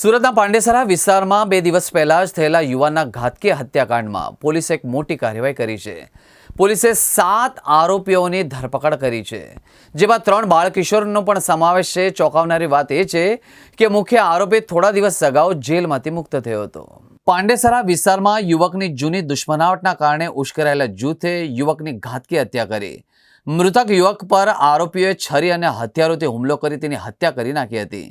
સુરતના પાંડેસરા વિસ્તારમાં બે દિવસ પહેલા જ થયેલા યુવાનના ઘાતકીય હત્યાકાંડમાં પોલીસે એક મોટી કાર્યવાહી કરી છે. પોલીસે સાત આરોપીઓની ધરપકડ કરી છે. જેમાં ત્રણ બાળકિશોરનો પણ સમાવેશ છે. ચોંકાવનારી વાત એ છે કે મુખ્ય આરોપી થોડા દિવસ અગાઉ જેલમાંથી મુક્ત થયો હતો. પાંડેસરા વિસ્તારમાં યુવકની જૂની દુશ્મનાવટના કારણે ઉશ્કેરાયેલા જૂથે યુવકની ઘાતકી હત્યા કરી. મૃતક યુવક પર આરોપીઓએ છરી અને હથિયારોથી હુમલો કરી તેની હત્યા કરી નાખી હતી.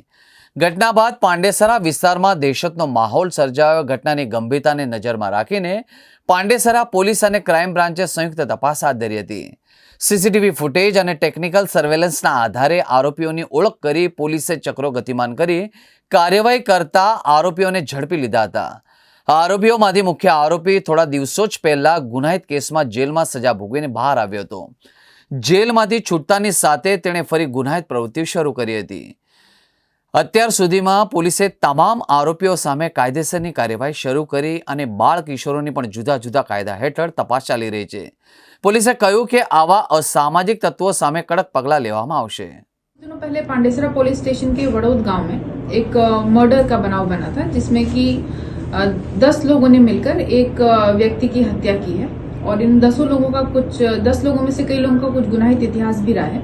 ઘટના બાદ પાંડેસરા વિસ્તારમાં દહેશતનો માહોલ સર્જાયો. ઘટનાની ગંભીરતાને નજરમાં રાખીને પાંડેસરા પોલીસ અને ક્રાઇમ બ્રાન્ચે સંયુક્ત તપાસ હાથ ધરી હતી. સીસીટીવી ફૂટેજ અને ટેકનિકલ સર્વેલન્સના આધારે આરોપીઓની ઓળખ કરી પોલીસે ચક્રો ગતિમાન કરી કાર્યવાહી કરતા આરોપીઓને ઝડપી લીધા હતા. આરોપીઓમાંથી મુખ્ય આરોપી થોડા દિવસો જ પહેલા ગુનાહિત કેસમાં જેલમાં સજા ભોગવીને બહાર આવ્યો હતો. જેલમાંથી છૂટતાની સાથે તેણે ફરી ગુનાહિત પ્રવૃત્તિ શરૂ કરી હતી. અત્યાર સુધીમાં પોલીસે તમામ આરોપીઓ સામે કાયદેસરની કાર્યવાહી શરૂ કરી અને બાળ કિશોરોની પણ જુદા જુદા કાયદા હેઠળ તપાસ ચાલી રહી છે પોલીસે કહ્યું કે આવા અસામાજિક તત્વો સામે કડક પગલાં લેવામાં આવશે दिनों पहले पांडेसरा पुलिस स्टेशन के वड़ौद गांव में एक मर्डर का बनाव बना था जिसमें कि अ, दस लोगों ने मिलकर एक अ, व्यक्ति की हत्या की है और इन दसों लोगों का कुछ दस लोगों में से कई लोगों का कुछ गुनाहित इतिहास भी रहा है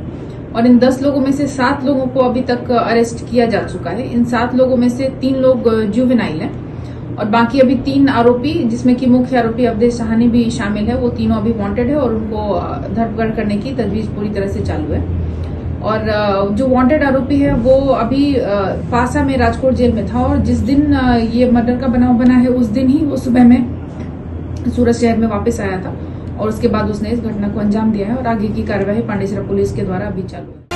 और इन दस लोगों में से सात लोगों को अभी तक अरेस्ट किया जा चुका है। इन सात लोगों में से तीन लोग जुवेनाइल हैं। और बाकी अभी तीन आरोपी, जिसमें कि मुख्य आरोपी अवधेश सहानी भी शामिल है, वो तीनों अभी वांटेड है और उनको धरपकड़ करने की तजवीज पूरी तरह से चालू है। और जो वांटेड आरोपी है, वो अभी पासा में राजकोट जेल में था और जिस दिन ये मर्डर का बनाव बना है, उस दिन ही वो सुबह में सूरत शहर में वापस आया था। और उसके बाद उसने इस घटना को अंजाम दिया है और आगे की कार्यवाही पांडेसरा पुलिस के द्वारा अभी चालू है